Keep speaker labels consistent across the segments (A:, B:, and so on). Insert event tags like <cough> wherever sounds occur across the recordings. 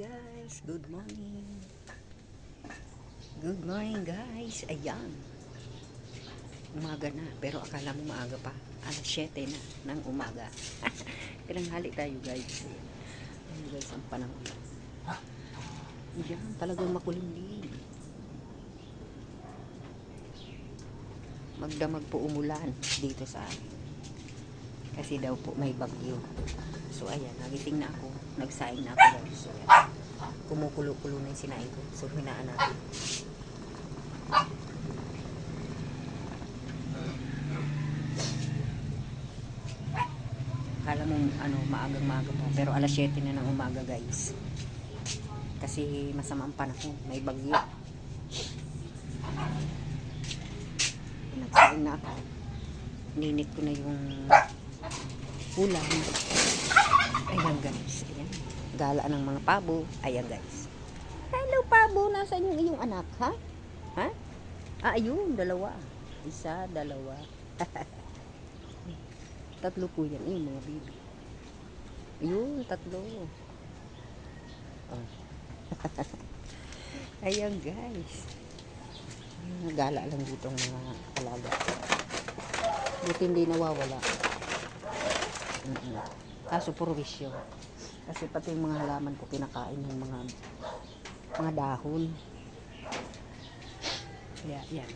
A: guys, good morning. Good morning guys. Ayan. Umaga na, pero akala mo maaga pa. Alas 7 na ng umaga. <laughs> Tinanghali tayo guys. Ayan guys, ang panahon. Ayan, talagang makulimlim. Magdamag po umulan dito sa amin. Kasi daw po may bagyo. So ayan, nagising na ako. Nagsaing na ako guys. So ayan. Kumukulo-kulo na yung sinaing ko. So hinaan natin. Kala mo ano, maagang maaga pa. Pero alas 7 na ng umaga guys. Kasi masama ang panahon. May bagyo. Nagsaing na ako. Ninit ko na yung ulam. Ayan guys. Ayan. Gala ng mga pabo. Ayan guys. Hello pabo. Nasaan yung iyong anak ha? Ha? Ah, ayun. Dalawa. Isa, dalawa. <laughs> tatlo po yan. Ayun mga baby. Ayun, tatlo. Oh. <laughs> Ayan guys. Ayan, Gala lang dito ang mga alaga. Buti hindi nawawala. Mm-mm. Kaso puro wisyo. Kasi pati yung mga halaman ko kinakain ng mga mga dahon. Kaya yan.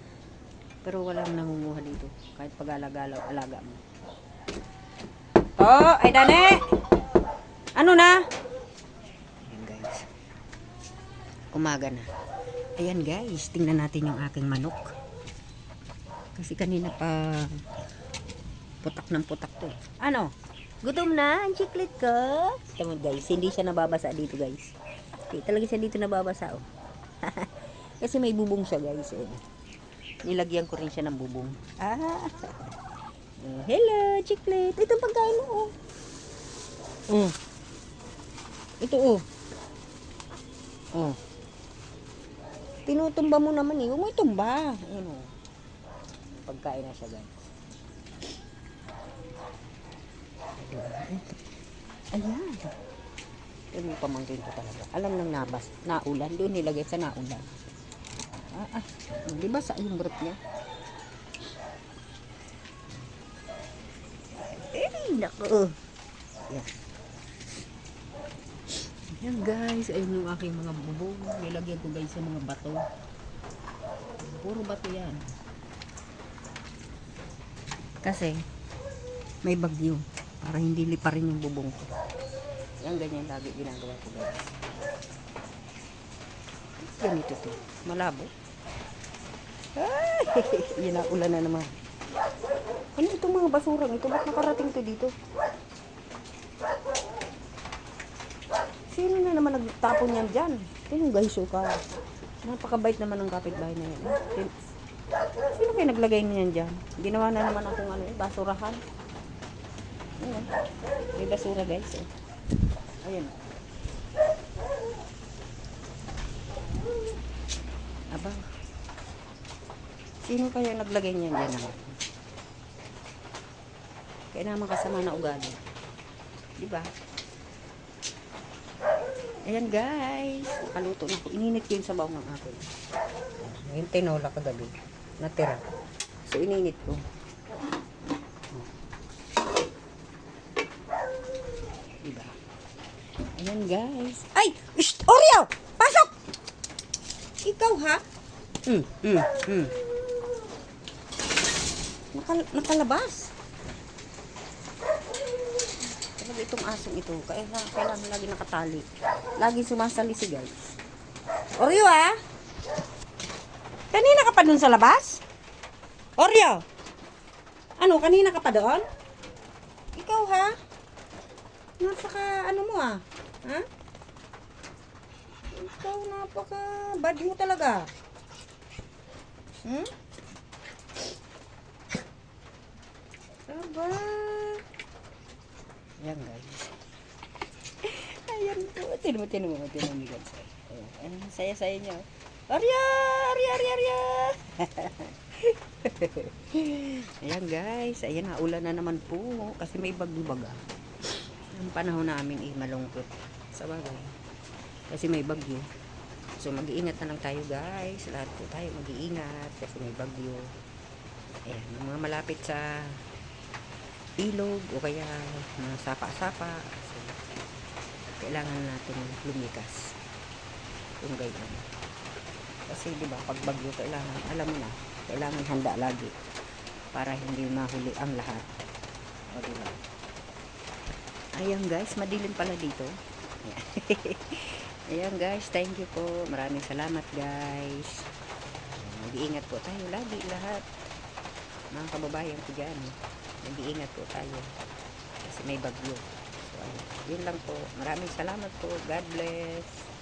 A: Pero walang nangunguha dito. Kahit pag-alagalaw, alaga mo. Oh, ay dane! Ano na? Ayan guys. Umaga na. Ayan guys, tingnan natin yung aking manok. Kasi kanina pa putak ng putak to. eh. Ano? Gutom na ang chiclet ko? Tama guys, hindi siya nababasa dito guys. Hindi talaga siya dito nababasa oh. <laughs> Kasi may bubong siya guys. Eh. Nilagyan ko rin siya ng bubong. Ah. Oh, hello, chiclet. Ito ang pagkain mo oh. Oh. Ito oh. Oh. Tinutumba mo naman eh. Huwag mo itumba. Ayun oh. Pagkain na siya guys. Ayan. Yan yung pamangkin ko talaga. Alam nang nabas, naulan. Doon nilagay sa naulan. Ah, ah. Di ba sa yung brief niya? Eh, nako. Yan. Yan guys, ayun yung aking mga bubong. Nilagyan ko guys sa mga bato. Puro bato yan. Kasi, may bagyo. Para hindi liparin yung bubong ko. Yan, ganyan lagi ginagawa ko guys. Ganito to. Malabo. Ay, <laughs> yun na, ulan na naman. Ano itong mga basurang ito? Ba't nakarating to dito? Sino na naman nagtapon yan dyan? Sino guys ka? Napakabait naman ng kapitbahay na yan. Sin- Sino kayo naglagay niyan dyan? Ginawa na naman akong ano, basurahan. Ayan. May basura guys. Eh. Ayan. Aba. Sino kaya naglagay niyan dyan naman? Kaya naman kasama na ugali. Di ba? Ayan guys. Nakaluto na ako. Ininit ko yung sabaw ng akin. Yung tinola kagabi. Natira. So ininit ko. Diba? Ayan guys. Ay! Shh! Oreo! Pasok! Ikaw ha? Hmm, hmm, hmm. Nakal nakalabas. Talaga itong asong ito. Kaya kailangan lagi nakatali. Lagi sumasali si guys. Oreo ah! Kanina ka pa dun sa labas? Oreo! Ano, kanina ka pa doon? Ikaw ha? Napaka ano mo ah? Ha? Ikaw napaka bad mo talaga. Hmm? Aba. Ayan guys. <laughs> Ayan po. Tinan mo, tinan mo, tinan mo guys. Ayan, saya-saya niya. Arya! Arya, Arya, Arya! <laughs> Ayan guys. Ayan, naulan na naman po. Kasi may bagyo-baga. Ang panahon namin eh, malungkot. Sa bagay. Kasi may bagyo. So mag-iingat na lang tayo guys. Lahat po tayo mag-iingat kasi may bagyo. Ayan, yung mga malapit sa ilog o kaya mga sapa-sapa. So, kailangan natin lumikas. Kung ganyan. Kasi di ba pag bagyo kailangan, alam mo na, kailangan handa lagi para hindi mahuli ang lahat. O di ba? Ayan guys, madilim pala dito. <laughs> Ayan. Guys, thank you po. Maraming salamat guys. Mag-iingat po tayo lagi lahat. Mga kababayan ko dyan. Mag-iingat po tayo. Kasi may bagyo. So, ayun. Yun lang po. Maraming salamat po. God bless.